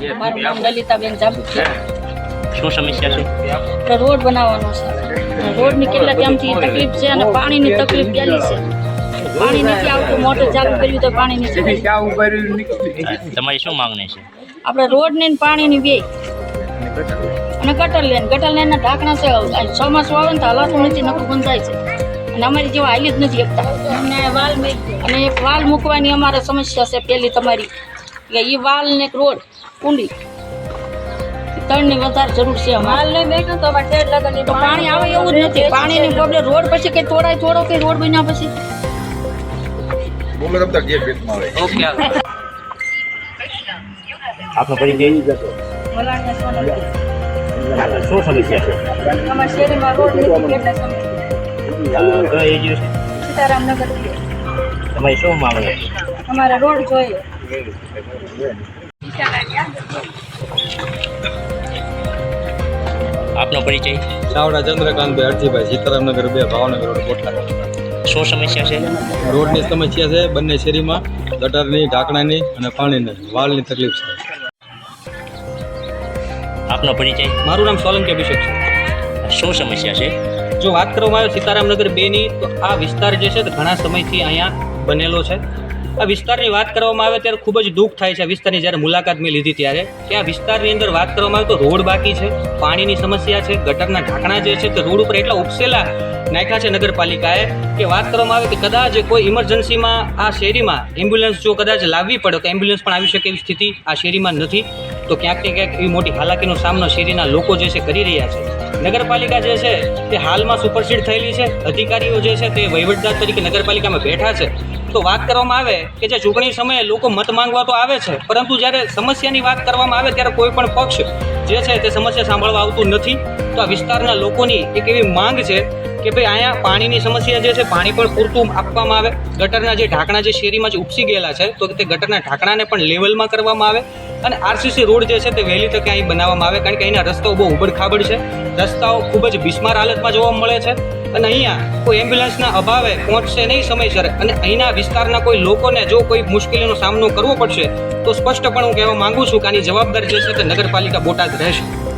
મારું નામ લલિતાબેન જાબુ છે શું સમસ્યા છે? રોડ બનાવવાનો છે. રોડની કેટલા ટાઈમથી તકલીફ છે અને પાણીની તકલીફ પહેલી છે? પાણી નથી આવતું મોટર ચાલુ કર્યું તો પાણી નથી તમારી શું માંગણી છે? આપણે રોડ ને પાણીની બે. અને ગટર લેન. ગટર લેનના ઢાંકણા છે. ચોમાસું આવે ને તો હલાતું નથી નકરું બંધાય છે. અને અમારી જેવા હાલી જ નથી એકતા અને વાલ અને એક વાલ મૂકવાની અમારે સમસ્યા છે પેલી તમારી. કે એ વાલ ને એક રોડ. કુંડી. ત્રણની વધારે જરૂર છે અમારે. તો પાણી આવે એવું જ નથી. પાણીની પ્રોબ્લેમ રોડ પછી કઈ તોડાય તોડો કઈ રોડ બન્યા પછી? ઓકે આપનો પરિચય શું સમસ્યા છે? અમારા શેરીમાં રોડ નથી કેટલા તમારી શું માંગણી? અમારે રોડ જોઈએ. આપનો પરિચય? ચાવડા ચંદ્રકાંતભાઈ અરજીભાઈ સીતારામનગર બે ભાવનગર રોડ કોટલા. શું સમસ્યા છે? રોડની સમસ્યા છે બંને શેરીમાં ગટરની ઢાંકણાની અને પાણીની વાળની તકલીફ છે. આપનો પરિચય? મારું નામ સોલંકી અભિષેક છે. શું સમસ્યા છે? જો વાત કરવામાં આવે સીતારામનગર બેની તો આ વિસ્તાર જે છે તે ઘણા સમયથી અહીંયા બનેલો છે. આ વિસ્તારની વાત કરવામાં આવે ત્યારે ખૂબ જ દુઃખ થાય છે આ વિસ્તારની જ્યારે મુલાકાત મેં લીધી ત્યારે કે આ વિસ્તારની અંદર વાત કરવામાં આવે તો રોડ બાકી છે, પાણીની સમસ્યા છે, ગટરના ઢાંકણા જે છે તે રોડ ઉપર એટલા ઉપસેલા નાખ્યા છે નગરપાલિકાએ કે વાત કરવામાં આવે કે કદાચ કોઈ ઇમરજન્સીમાં આ શેરીમાં એમ્બ્યુલન્સ જો કદાચ લાવવી પડે તો એમ્બ્યુલન્સ પણ આવી શકે એવી સ્થિતિ આ શેરીમાં નથી. તો ક્યાંક ને ક્યાંક એવી મોટી હાલાકીનો સામનો શેરીના લોકો જે છે કરી રહ્યા છે. નગરપાલિકા જે છે તે હાલમાં સુપરસીડ થયેલી છે. અધિકારીઓ જે છે તે વહીવટદાર તરીકે નગરપાલિકામાં બેઠા છે. તો વાત કરવામાં આવે કે જે ચૂંટણી સમયે લોકો મત માંગવા તો આવે છે, પરંતુ જ્યારે સમસ્યાની વાત કરવામાં આવે ત્યારે કોઈ પણ પક્ષ જે છે તે સમસ્યા સાંભળવા આવતું નથી. તો આ વિસ્તારના લોકોની એક એવી માંગ છે કે ભાઈ અહીંયા પાણીની સમસ્યા જે છે, પાણી પણ પૂરતું આપવામાં આવે. ગટરના જે ઢાંકણા જે શેરીમાં જે ઉપસી ગયેલા છે, તો તે ગટરના ઢાંકણાને પણ લેવલમાં કરવામાં આવે. અને આરસીસી રોડ જે છે, તે વહેલી તકે અહીં બનાવવામાં આવે, કારણ કે અહીંના રસ્તાઓ બહુ ઉબડખાબડ છે. રસ્તાઓ ખૂબ જ બિસ્માર હાલતમાં જોવા મળે છે. અને અહીંયા કોઈ એમ્બ્યુલન્સના અભાવે પહોંચશે નહીં સમયસર. અને અહીંના વિસ્તારના કોઈ લોકોને જો કોઈ મુશ્કેલીનો સામનો કરવો પડશે, તો સ્પષ્ટપણે હું કહેવા માંગુ છું કે આની જવાબદાર જે છે, તે નગરપાલિકા બોટાદ રહેશે.